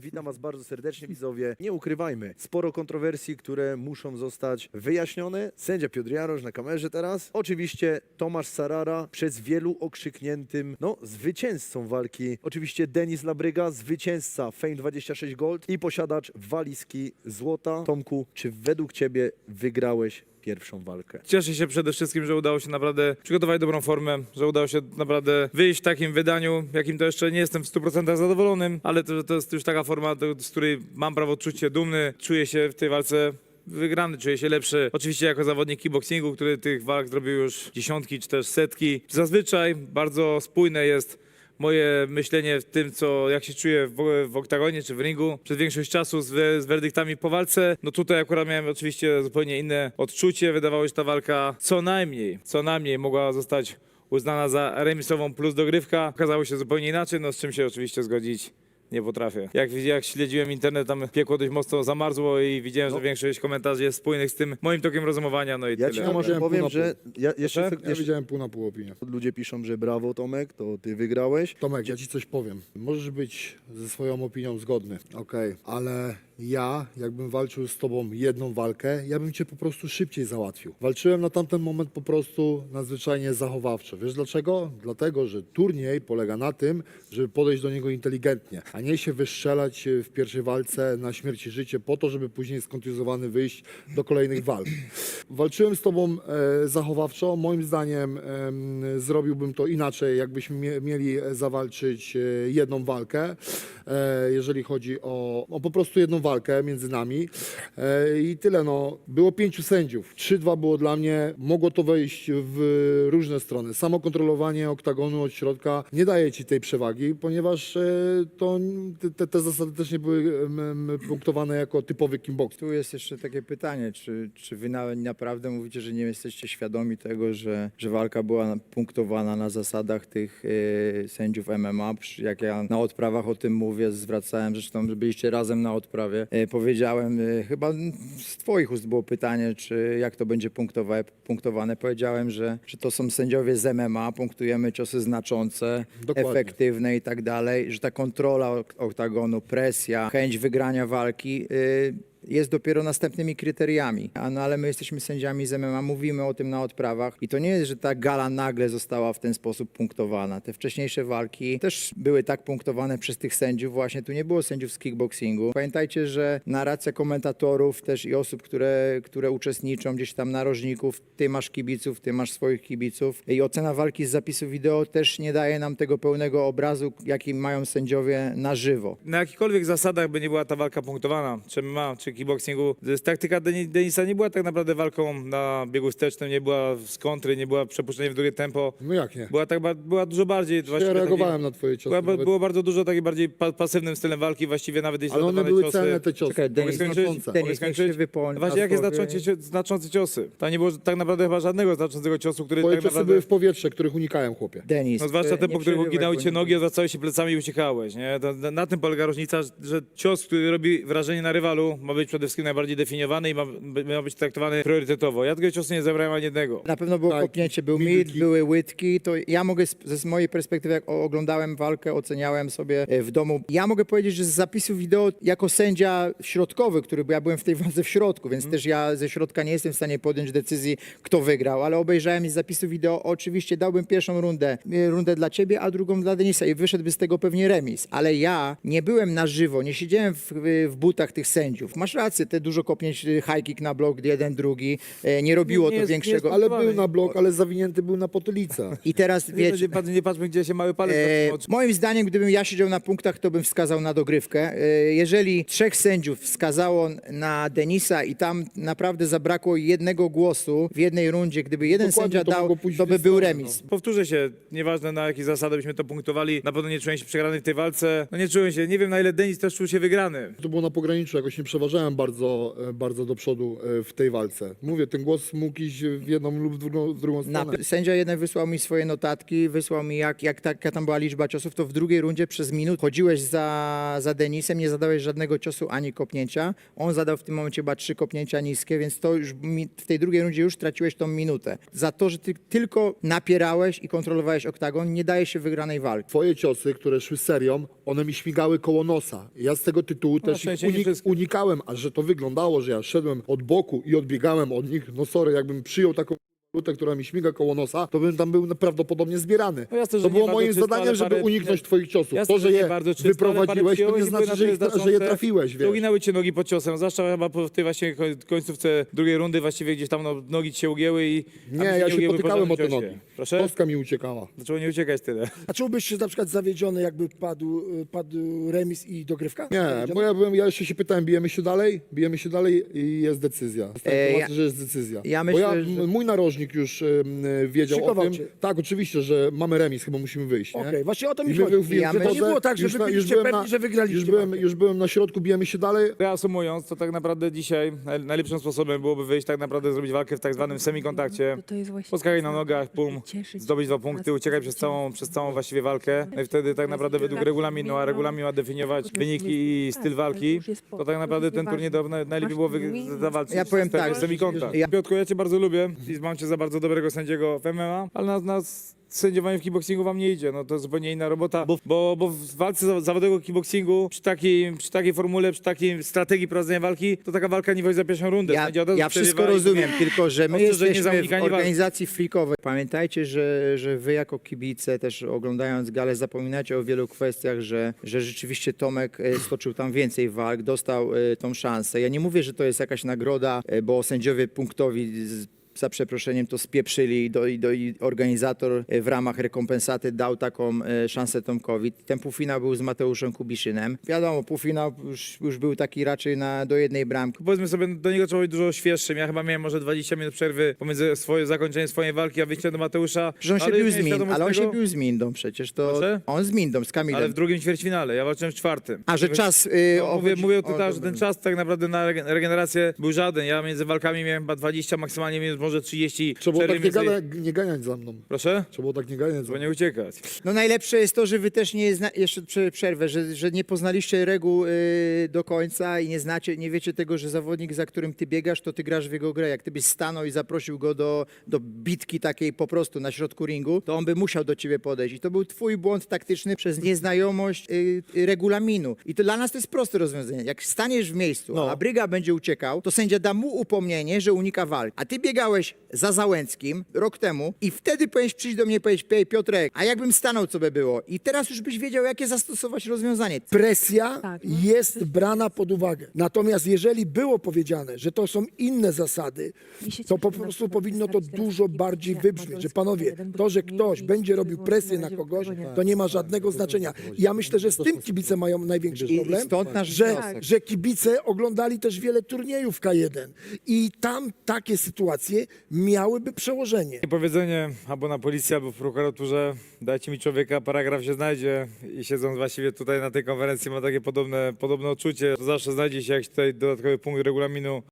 Witam Was bardzo serdecznie, widzowie. Nie ukrywajmy, sporo kontrowersji, które muszą zostać wyjaśnione. Sędzia Piotr Jarosz na kamerze teraz. Oczywiście Tomasz Sarara, przez wielu okrzykniętym, no, zwycięzcą walki. Oczywiście Denis Labryga, zwycięzca Fame 26 Gold i posiadacz walizki złota. Tomku, czy według Ciebie wygrałeś pierwszą walkę? Cieszę się przede wszystkim, że udało się naprawdę przygotować dobrą formę, że udało się naprawdę wyjść w takim wydaniu, jakim to jeszcze nie jestem w 100% zadowolonym, ale to, to jest już taka forma, z której mam prawo czuć się dumny, czuję się w tej walce wygrany, czuję się lepszy. Oczywiście jako zawodnik kickboxingu, który tych walk zrobił już dziesiątki czy też setki. Zazwyczaj bardzo spójne jest moje myślenie w tym, co, jak się czuję w, w oktagonie czy w ringu przez większość czasu z, z werdyktami po walce. No tutaj akurat miałem oczywiście zupełnie inne odczucie. Wydawało się, że ta walka co najmniej, co najmniej mogła zostać uznana za remisową plus dogrywka. Okazało się zupełnie inaczej, no z czym się oczywiście zgodzić nie potrafię. Jak, widzi- jak śledziłem internet, tam piekło dość mocno zamarzło i widziałem, że większość komentarzy jest spójnych z tym moim tokiem rozumowania, no i Ja tyle. Ci może pół powiem, na że ja, jeszcze? Ja jeszcze widziałem pół na pół opinię. ludzie piszą, że brawo Tomek, to Ty wygrałeś. Tomek, ja ci coś powiem. Możesz być ze swoją opinią zgodny, okej, ale ja, jakbym walczył z tobą jedną walkę, ja bym cię po prostu szybciej załatwił. Walczyłem na tamten moment po prostu nadzwyczajnie zachowawczo. Wiesz dlaczego? Dlatego, że turniej polega na tym, żeby podejść do niego inteligentnie, a nie się wystrzelać w pierwszej walce na śmierć i życie po to, żeby później skontuzjowany wyjść do kolejnych walk. Walczyłem z tobą e, zachowawczo. Moim zdaniem em, zrobiłbym to inaczej, jakbyśmy mie- mieli zawalczyć e, jedną walkę, e, jeżeli chodzi o, o po prostu jedną walkę między nami. E, I tyle. No. Było pięciu sędziów. 3-2 było dla mnie. Mogło to wejść w różne strony. Samo kontrolowanie oktagonu od środka nie daje ci tej przewagi, ponieważ e, to, te, te zasady też nie były punktowane jako typowy kickbox. Tu jest jeszcze takie pytanie, czy, czy wy na, naprawdę mówicie, że nie jesteście świadomi tego, że, że walka była punktowana na zasadach tych y, sędziów MMA? Przy- Jak ja na odprawach o tym mówię, zwracałem, zresztą byliście razem na odprawie, y, powiedziałem, y, chyba z twoich ust było pytanie, czy jak to będzie punktowane. Powiedziałem, że, że to są sędziowie z MMA, punktujemy ciosy znaczące, Dokładnie. efektywne i tak dalej, że ta kontrola oktagonu, presja, chęć wygrania walki y, jest dopiero następnymi kryteriami. A no ale my jesteśmy sędziami z MMA, mówimy o tym na odprawach i to nie jest, że ta gala nagle została w ten sposób punktowana. Te wcześniejsze walki też były tak punktowane przez tych sędziów. Właśnie tu nie było sędziów z kickboxingu. Pamiętajcie, że narracja komentatorów też i osób, które, które uczestniczą gdzieś tam narożników, ty masz kibiców, ty masz swoich kibiców i ocena walki z zapisu wideo też nie daje nam tego pełnego obrazu, jaki mają sędziowie na żywo. na jakichkolwiek zasadach by nie była ta walka punktowana, czy MMA, czy kickboxingu, to jest taktyka Deni- Denisa nie była tak naprawdę walką na biegu wstecznym, nie była z kontry, nie była przepuszczenie w drugie tempo. No jak nie? Była, tak, ba- była dużo bardziej... Ja właściwie reagowałem na twoje ciosy. Była, nawet- było bardzo dużo takiej bardziej pa, pasywnym stylem walki, właściwie nawet jeśli Ale one zadawane były ciosy. celne te ciosy. Czekaj, Denis, skończyć? znaczące. Mogę Denis, niech skończyć? się wypomni. No Właśnie jakie znaczące, cio- znaczące ciosy? Tam nie było tak naprawdę chyba żadnego znaczącego ciosu, który Twoje tak ciosy naprawdę... były w powietrze, których unikałem, chłopie. Denis, No zwłaszcza te, po których uginały cię nogi, odwracałeś się plecami i uciekałeś, nie? To, na, na tym polega różnica, że cios, który robi wrażenie na rywalu, ma być przede wszystkim najbardziej definiowany i ma, ma być traktowany priorytetowo. Ja tego ciosu nie zabrałem ani jednego. Na pewno było Tak, kopnięcie, był mid, były łydki, to ja mogę z, ze z mojej perspektywy, jak o- oglądałem walkę, oceniałem sobie e, w domu, ja mogę powiedzieć, że z zapisu wideo jako sędzia środkowy, który bo ja byłem w tej walce w środku, więc też ja ze środka nie jestem w stanie podjąć decyzji, kto wygrał, ale obejrzałem z zapisu wideo, oczywiście dałbym pierwszą rundę, e, rundę dla ciebie, a drugą dla Denisa i wyszedłby z tego pewnie remis, ale ja nie byłem na żywo, nie siedziałem w, w butach tych sędziów. Masz rację, te dużo kopnięć, e, high kick na blok, jeden, drugi, e, nie robiło Nie to jest- nie większego... jest Ale był na blok, ale zawinięty był na potylicę. I teraz Nie, wiecie, nie, patrz- nie patrzmy, gdzie się mały palec e, zatrzymał. moim zdaniem, gdybym ja siedział na punktach, to bym wskazał na dogrywkę. E, jeżeli trzech sędziów wskazało na Denisa i tam naprawdę zabrakło jednego głosu w jednej rundzie, gdyby jeden Dokładnie, sędzia to dał, mogło pójść to w by dwie był strony, remis. Powtórzę się, nieważne na jakiej zasady byśmy to punktowali, na pewno nie czułem się przegrany w tej walce. No nie czułem się, nie wiem na ile Denis też czuł się wygrany. To było na pograniczu, jakoś nie przeważałem. Uważałem bardzo, e, bardzo do przodu e, w tej walce. Mówię, ten głos mógł iść w jedną lub w drugą, w drugą Na, stronę. sędzia jeden wysłał mi swoje notatki, wysłał mi jak, jak ta, jaka tam była liczba ciosów, to w drugiej rundzie przez minutę chodziłeś za, za Denisem, nie zadałeś żadnego ciosu ani kopnięcia. On zadał w tym momencie chyba trzy kopnięcia niskie, więc to już mi, w tej drugiej rundzie już traciłeś tą minutę. Za to, że ty tylko napierałeś i kontrolowałeś oktagon, nie daje się wygranej walki. Twoje ciosy, które szły serią, one mi śmigały koło nosa. Ja z tego tytułu też ich unik- unikałem, a że to wyglądało, że ja szedłem od boku i odbiegałem od nich, no sorry, jakbym przyjął taką lutę, która mi śmiga koło nosa, to bym tam był prawdopodobnie zbierany. No jasne, że to było moim czysto, zadaniem, żeby parę- uniknąć twoich ciosów. Jasne, to, że nie je bardzo czysto, wyprowadziłeś, to nie znaczy, na że, ich, że je trafiłeś, wiesz. Uginały cię nogi pod ciosem, zwłaszcza chyba po w tej właśnie koń- końcówce drugiej rundy, właściwie gdzieś tam no, nogi ci się ugięły i... Nie, ja się potykałem o te nogi. Proszę? Kostka mi uciekała. Dlaczego nie uciekać tyle? A czułbyś się na przykład zawiedziony, jakby padł, padł remis i dogrywka? Nie, bo ja, byłem, ja jeszcze się pytałem, bijemy się dalej? Bijemy się dalej i jest decyzja. E, ja- że jest decyzja. ja bo ja, myślę, że- m- mój narożnik już em, wiedział o Szykował tym. cię. Tak, oczywiście, że mamy remis, chyba musimy wyjść. nie? Okej, właśnie o to mi I my chodzi. wy- Ja to nie było tak, że już na- wy już byliście byłem pewni, na- że wygraliście Już byłem, walkę. już byłem na środku, bijemy się dalej. Reasumując, to tak naprawdę dzisiaj naj- najlepszym sposobem byłoby wyjść tak naprawdę zrobić walkę w tak zwanym semikontakcie. To jest właśnie Poskakaj na nogach, pum, cieszyć zdobyć dwa punkty, uciekaj przez całą, przez całą właściwie walkę. No i wtedy tak naprawdę według regulaminu, a regulamin ma definiować wyniki i styl walki, to tak naprawdę ten turniej na- najlepiej było wy- zawalczyć Ja powiem z tego tak, semikontakt. ja- Piotrku, ja cię bardzo lubię i mam cię za bardzo dobrego sędziego w MMA, ale na, na sędziowanie w kickboxingu wam nie idzie, no to zupełnie inna robota, bo, bo, bo w walce za- zawodowego kickboxingu przy takiej, przy takiej formule, przy takiej strategii prowadzenia walki, to taka walka nie wchodzi za pierwszą rundę. Ja, Sędzia od razu ja wszystko przerywa i- rozumiem, tylko że my Ostrzeżenie za jesteśmy w walki. organizacji flikowej. Pamiętajcie, że, że wy jako kibice, też oglądając galę, zapominacie o wielu kwestiach, że, że rzeczywiście Tomek e, stoczył tam więcej walk, dostał e, tą szansę. Ja nie mówię, że to jest jakaś nagroda, e, bo sędziowie punktowi z, za przeproszeniem to spieprzyli i do, i do, i organizator e, w ramach rekompensaty dał taką e, szansę Tomkowi. Ten półfinał był z Mateuszem Kubiszynem. Wiadomo, półfinał już, już był taki raczej na, do jednej bramki. Powiedzmy sobie, do niego trzeba być dużo świeższym. Ja chyba miałem może 20 minut przerwy pomiędzy swoje, zakończeniem swojej walki, a wyjściem do Mateusza. Że on się bił z miałem Min, świadomość ale on tego, się bił z Mindą przecież. To Proszę? on z Mindą, z Kamilem. Ale w drugim ćwierćfinale, ja walczyłem w czwartym. A że Więc- czas. y, No, mówię, mówię o tym, że ten czas tak naprawdę na regen- regenerację był żaden. Ja między walkami miałem chyba 20, maksymalnie minut, może 30. Trzeba było tak nie, gada, nie ganiać za mną. Proszę? Trzeba było tak nie ganiać za Trzeba mną. nie uciekać. No najlepsze jest to, że wy też nie zna... jeszcze prze- przerwę, że, że nie poznaliście reguł y, do końca i nie znacie, nie wiecie tego, że zawodnik, za którym ty biegasz, to ty grasz w jego grę. Jak ty byś stanął i zaprosił go do, do bitki takiej po prostu na środku ringu, to on by musiał do ciebie podejść. I to był twój błąd taktyczny przez nieznajomość y, y, regulaminu. I to dla nas to jest proste rozwiązanie. Jak staniesz w miejscu, No. a Bryga będzie uciekał, to sędzia da mu upomnienie, że unika walki. A ty biegałeś za Załęckim rok temu i wtedy powinieneś przyjść do mnie i powiedzieć, Piotrek, a jakbym stanął, co by było? I teraz już byś wiedział, jakie zastosować rozwiązanie. Presja Tak, no. jest brana pod uwagę. Natomiast jeżeli było powiedziane, że to są inne zasady, Mi się to cieszy, po że na prostu przykład powinno to wystarczy teraz dużo taki bardziej jak wybrzmieć, że Podolski, panowie, jeden to, że ktoś mniej będzie robił presję na kogoś, to nie ma żadnego znaczenia. I ja myślę, że z tym kibice mają największy I- i problem, stąd nasz że, wniosek. że kibice oglądali też wiele turniejów K1 i tam takie sytuacje miałyby przełożenie. Powiedzenie albo na policji, albo w prokuraturze, dajcie mi człowieka, paragraf się znajdzie. I siedząc właściwie tutaj na tej konferencji ma takie podobne, podobne odczucie, zawsze znajdzie się jakiś tutaj dodatkowy punkt regulaminu,